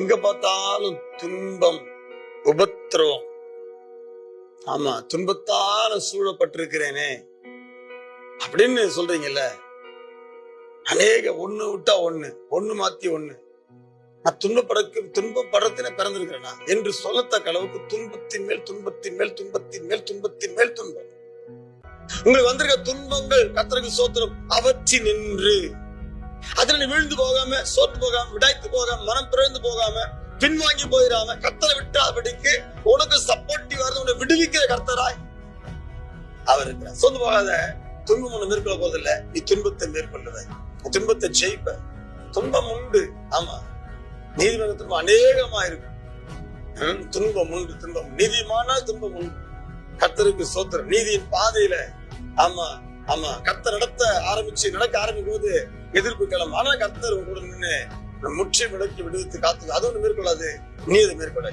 எங்க பார்த்தாலும் துன்பம் உபத்திரவம். ஆமா துன்பத்தால சூழப்பட்டிருக்கிறேனே. அப்படின்னு சொல்றீங்கல்ல? அநேக ஒண்ணு விட்டா ஒண்ணு ஒண்ணு மாத்தி ஒண்ணு. நான் துன்பப்படக்கு துன்பப்படத்தின பிறந்திருக்கிறேனா? என்று சொல்லத்தக்க அளவுக்கு துன்பத்தின் மேல் துன்பத்தின் மேல் துன்பத்தின் மேல் துன்பத்தின் மேல் துன்பம். உங்களுக்கு வந்திருக்க துன்பங்கள் கத்தருக்கு சோத்திரம் அவற்றி நின்று அதுல நீ விழுந்து போகாம சோத்து போகாம விடாய்த்து போகாம மனம் பிறந்து போகாம பின்வாங்கி போயிடாம கத்தரை விட்டாபடிக்கு உனக்கு சப்போர்ட்டிவ் வருது உன்னை விடுவிக்கிற கர்த்தராய் அவர் இருக்கிறார். சொந்து போகாத. துன்பம் ஒண்ணு மேற்கொள்ள போதில்ல நீ துன்பத்தை மேற்கொள்ளுவ. துன்பத்தை ஜெயிப்ப. துன்பம் உண்டு. ஆமா. நீதிமன்ற துன்பம் அநேகமா இருக்கும் துன்பம் உண்டு துன்பம். நீதிமானால் துன்பம் உண்டு. கத்தருக்கு சோத்திரம். நீதியின் பாதையில. ஆமா. ஆமா கர்த்தர் நடத்த ஆரம்பிச்சு நடக்க ஆரம்பிக்கும் போது எதிர்ப்பு கிளம்ப ஆனா கர்த்தர் உங்க கூட நின்று முற்றி விளக்கி விடுவித்து காத்து அது ஒண்ணு மேற்கொள்ளாது நீ அதை மேற்கொள்ள